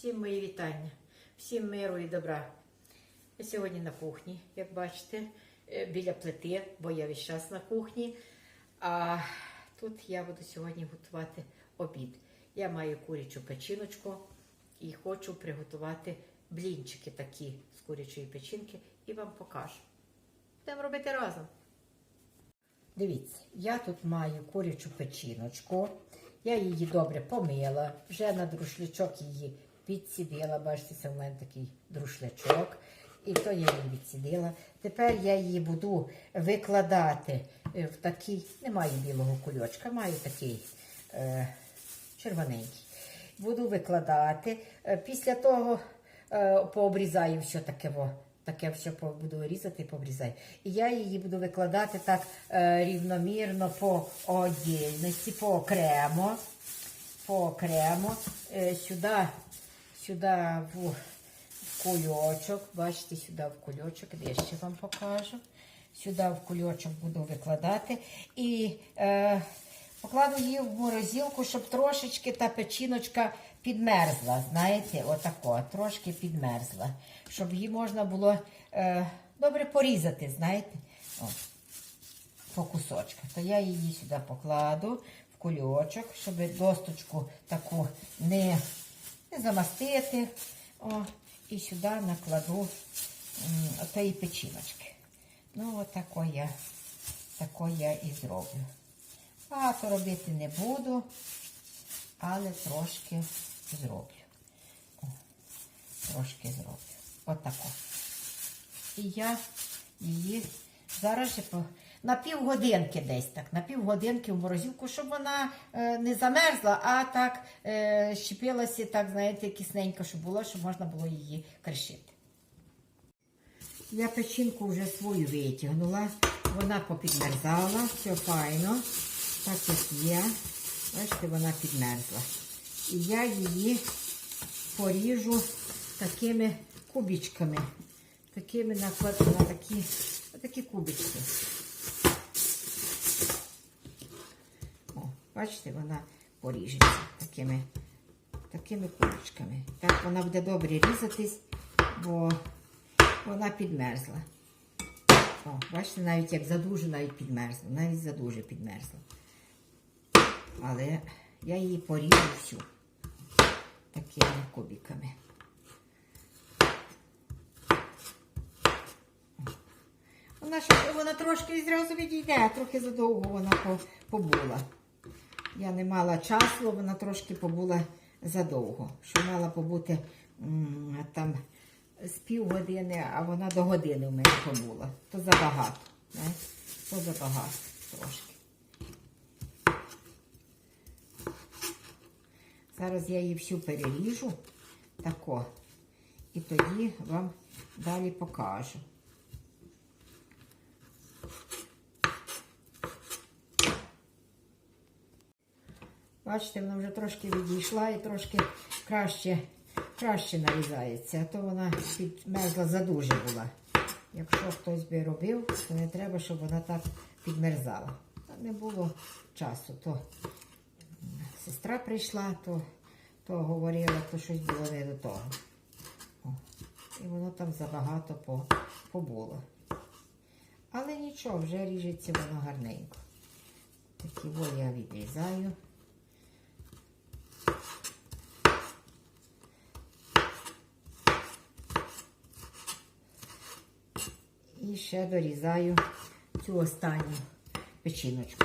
Всім мої вітання, всім миру і добра. Я сьогодні на кухні, як бачите, е, біля плити, бо я весь час на кухні. А тут я буду сьогодні готувати обід. Я маю курячу печіночку і хочу приготувати блінчики такі з курячої печінки і вам покажу. Будемо робити разом. Дивіться, я тут маю курячу печіночку. Я її добре помила, вже на друшлячок її відсідила. Бачите, це в мене такий друшлячок. І то я її відсідила. Тепер я її буду викладати е, в такий, немає білого кульочка, маю такий е, червоненький. Буду викладати. Е, Після того е, пообрізаю все таке. Во, таке все буду різати і пообрізаю. І я її буду викладати так е, рівномірно по отдільності, по окремо. По окремо. Е, сюди, сюди в, кульочок. Бачите, сюди в кульочок. Я ще вам покажу. Сюди в кульочок буду викладати. І е, покладу її в морозилку, щоб трошечки та печіночка підмерзла. Знаєте, отако, трошки підмерзла. Щоб її можна було е, добре порізати, знаєте. О, по кусочках. То я її сюди покладу в кульочок, щоб досточку таку не, замастити. О, і сюди накладу м, тої печіночки. Ну, от тако я, тако я і зроблю. Багато робити не буду, але трошки зроблю. О, трошки зроблю. Отако. І я її зараз же по, на півгодинки десь так, на півгодинки в морозилку, щоб вона е, не замерзла, а так е, щепилася, так, знаєте, кисненько, щоб було, щоб можна було її кришити. Я печінку вже свою витягнула, вона попідмерзала, все файно, так як є. Бачите, вона підмерзла. І я її поріжу такими кубічками. Такими накладу на такі, на такі кубички. О, бачите, вона поріжеться такими, такими кубичками. Так вона буде добре різатись, бо вона підмерзла. О, бачите, навіть як задуже, навіть підмерзла. Навіть задуже підмерзла. Але я її поріжу всю такими кубиками. Вона, вона трошки зразу відійде, трохи задовго вона по- побула. Я не мала часу, вона трошки побула задовго. Що мала побути там з півгодини, а вона до години в мене побула. То забагато. знаєте, То забагато трошки. Зараз я її всю переріжу тако. І тоді вам далі покажу. Бачите, вона вже трошки відійшла і трошки краще, краще нарізається, а то вона підмерзла задуже була. Якщо хтось би робив, то не треба, щоб вона так підмерзала. Не було часу. То сестра прийшла, то, то говорила, то щось було не до того. О, і воно там забагато по, побуло. Але нічого, вже ріжеться воно гарненько. Такі я відрізаю. І ще дорізаю цю останню печіночку.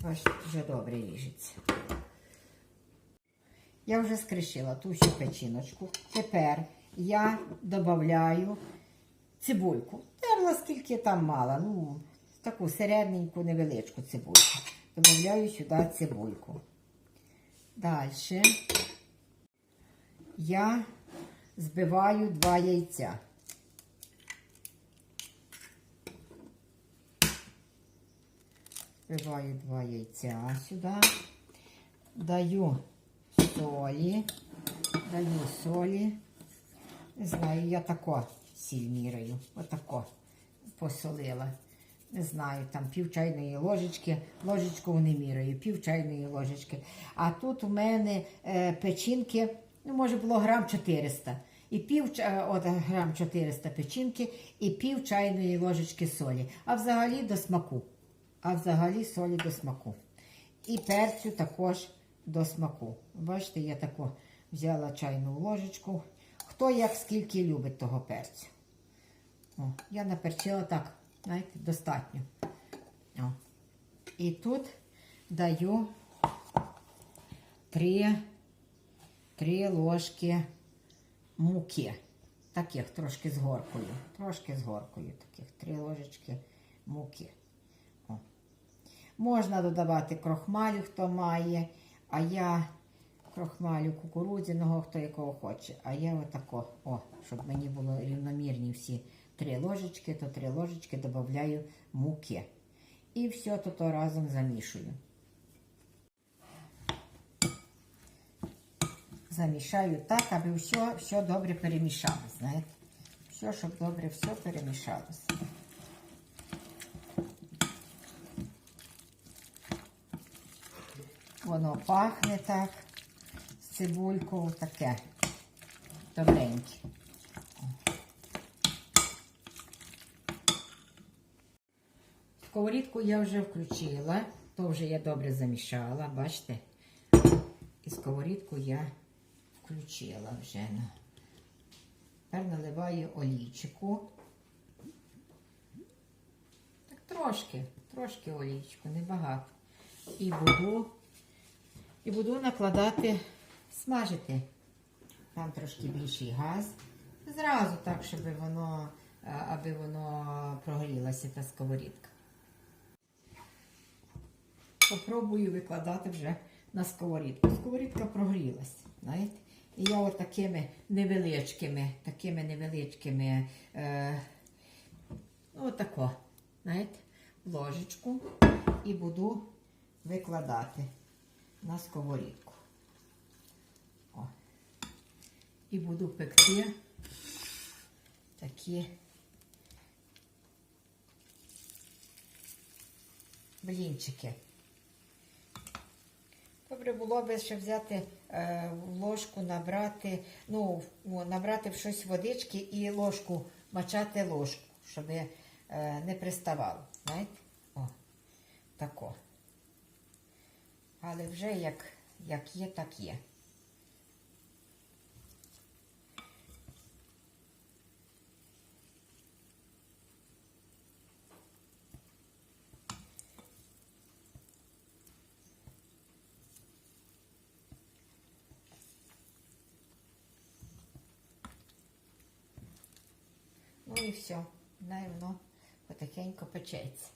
Бачите, вже добре ріжеться. Я вже скришила ту всю печіночку. Тепер я додаю цибульку. Терла скільки там мала. Ну, таку середненьку, невеличку цибульку. Додаю сюди цибульку. Далі я збиваю два яйця. Збиваю два яйця сюди. Даю солі. Даю солі. Не знаю, я тако сіль міряю. Отако посолила. Не знаю, там пів чайної ложечки, ложечку не міряю, пів чайної ложечки. А тут у мене е, печінки ну, може було грам 400. І пів от, грам 400 печінки і пів чайної ложечки солі. А взагалі до смаку. А взагалі солі до смаку. І перцю також до смаку. Бачите, я тако взяла чайну ложечку. Хто як скільки любить того перцю. О, я наперчила так, знаєте, достатньо. О. І тут даю три, три ложки муки. Таких трошки з горкою. Трошки з горкою. Таких три ложечки муки. Можна додавати крохмалю, хто має, а я крохмалю кукурудзяного, хто якого хоче. А я отако, о, щоб мені було рівномірні всі три ложечки, то три ложечки додаю муки. І все тут разом замішую. Замішаю так, аби все, все добре перемішалось, знаєте. Все, щоб добре все перемішалось. Воно пахне так, з цибулькою таке добреньке. Сковорідку я вже включила, то вже я добре замішала, бачите? І сковорідку я включила вже. Тепер наливаю олійчику. Так трошки, трошки олійчику, небагато. І буду, і буду накладати, смажити. Там трошки більший газ. Зразу так, щоб воно, е, аби воно прогрілося, та сковорідка. Попробую викладати вже на сковорідку. Сковорідка прогрілась, знаєте. І я от такими невеличкими, такими невеличкими, е, ну отако, знаєте, ложечку і буду викладати на сковорідку. О. І буду пекти такі блінчики. Добре було би ще взяти е, ложку, набрати, ну, набрати в щось водички і ложку, мачати ложку, щоб е, не приставало. Знаєте? О, тако. Але вже як, як є, так є. Ну і все. Най воно потихеньку печеться.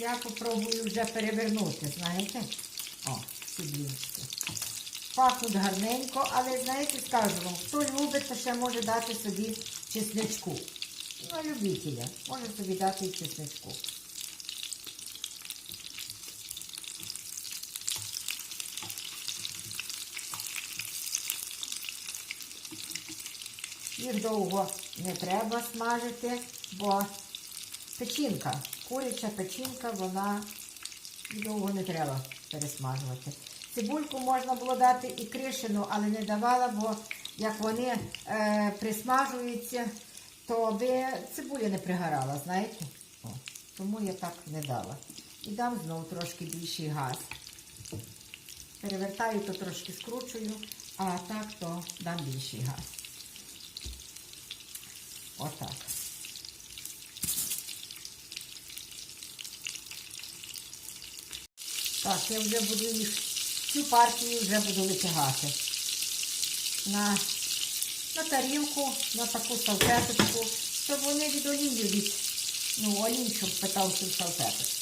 Я попробую вже перевернути, знаєте? О, ці блінчики. Пахнуть гарненько, але знаєте, скажу вам, хто любить, то ще може дати собі чесничку. Ну, любителя, може собі дати і чесничку. Їх довго не треба смажити, бо печінка, куряча печінка, вона довго не треба пересмажувати. Цибульку можна було дати і кришену, але не давала, бо як вони е, присмажуються, то би цибуля не пригорала, знаєте? О, тому я так не дала. І дам знову трошки більший газ. Перевертаю, то трошки скручую, а так то дам більший газ. Отак. Так, я вже буду їх, цю партію вже буду витягати на, на тарілку, на таку салфеточку, щоб вони від олії від, ну, олій, щоб питався в салфеточку.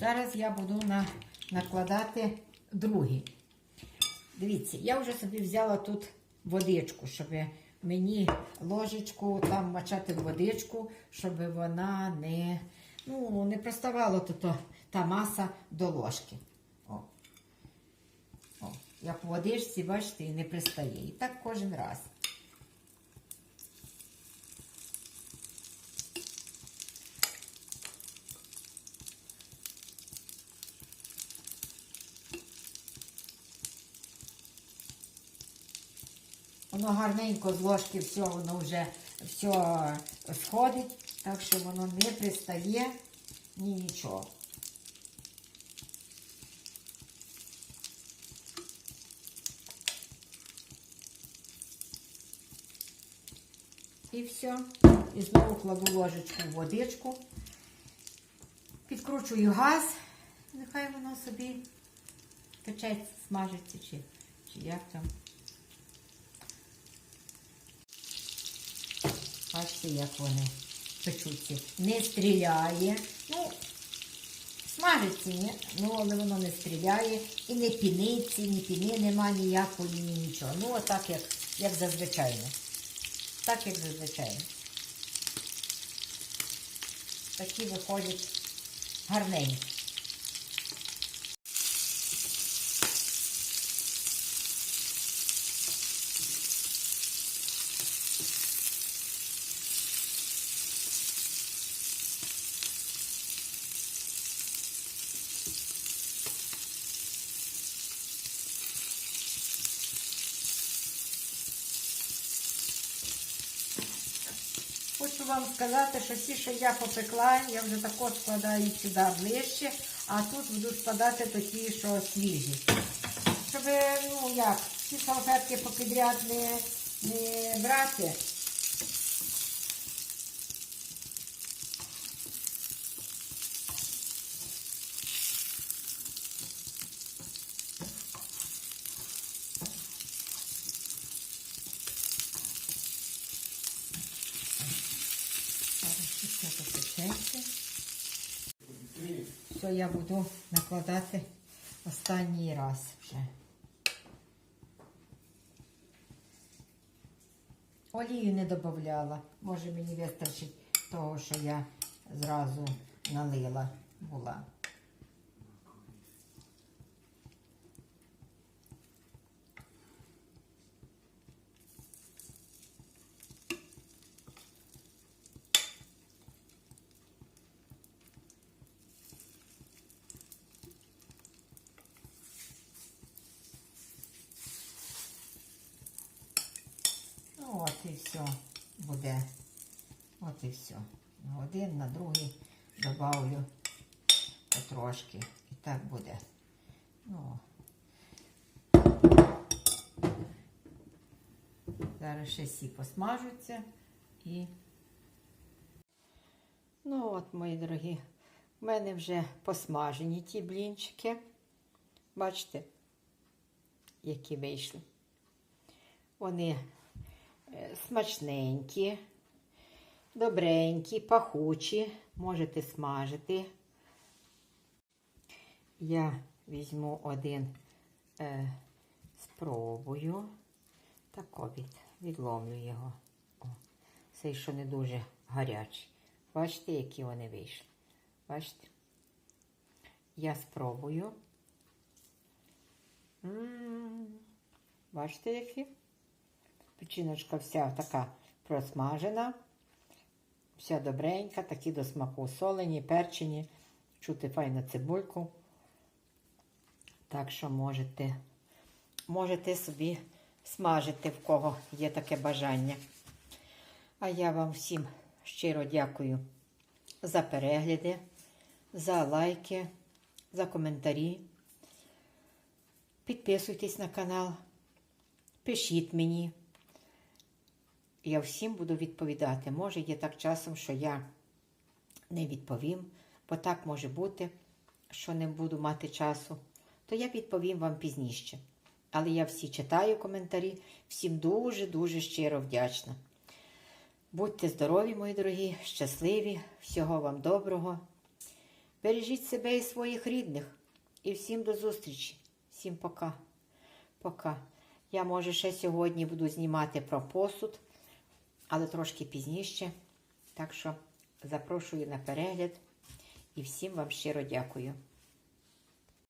Зараз я буду на, накладати другий. Дивіться, я вже собі взяла тут водичку, щоб мені ложечку там мачати водичку, щоб вона не, ну, не приставала тут та маса до ложки. О. О. Як в водичці, бачите, і не пристає. І так кожен раз. Воно гарненько з ложки все, воно вже все сходить, так що воно не пристає ні нічого. І все. І знову кладу ложечку в водичку, підкручую газ, нехай воно собі печеться, смажиться чи, чи як там. Бачите, як вони печуться. Не стріляє. Ну, смажиться? Ну, але воно не стріляє і не піниться, ні піни нема ніякої, ні нічого. Ну, отак, як, як зазвичай. Так, як зазвичай. Такі виходять гарненькі. Хочу вам сказати, що ті, що я попекла, я вже також складаю сюди ближче, а тут буду складати такі, що свіжі. Щоб, ну як, ці салфетки попідряд не, не брати. Зараз ще все попечеться. Все, я буду накладати останній раз вже. Олію не додавала. Може мені вистачить того, що я зразу налила була. Ну, от і все буде. От і все. На один, на другий добавлю потрошки. І так буде. Ну. Зараз ще всі посмажуться і. Ну от, мої дорогі, в мене вже посмажені ті блінчики. Бачите, які вийшли. Вони смачненькі, добренькі, пахучі, можете смажити. Я візьму один, е, спробую. Так від, відломлю його. О, цей, що не дуже гарячий. Бачите, які вони вийшли. Бачите? Я спробую. М, Бачите, які? Печіночка вся така просмажена, вся добренька, такі до смаку солені, перчені, чути файну цибульку. Так що можете, можете собі смажити, в кого є таке бажання. А я вам всім щиро дякую за перегляди, за лайки, за коментарі. Підписуйтесь на канал, пишіть мені. Я всім буду відповідати. Може, є так часом, що я не відповім, бо так може бути, що не буду мати часу, то я відповім вам пізніше. Але я всі читаю коментарі, всім дуже-дуже щиро вдячна. Будьте здорові, мої дорогі, щасливі, всього вам доброго. Бережіть себе і своїх рідних. І всім до зустрічі. Всім пока. Пока. Я, може, ще сьогодні буду знімати про посуд. Але трошки пізніше. Так що запрошую на перегляд і всім вам щиро дякую.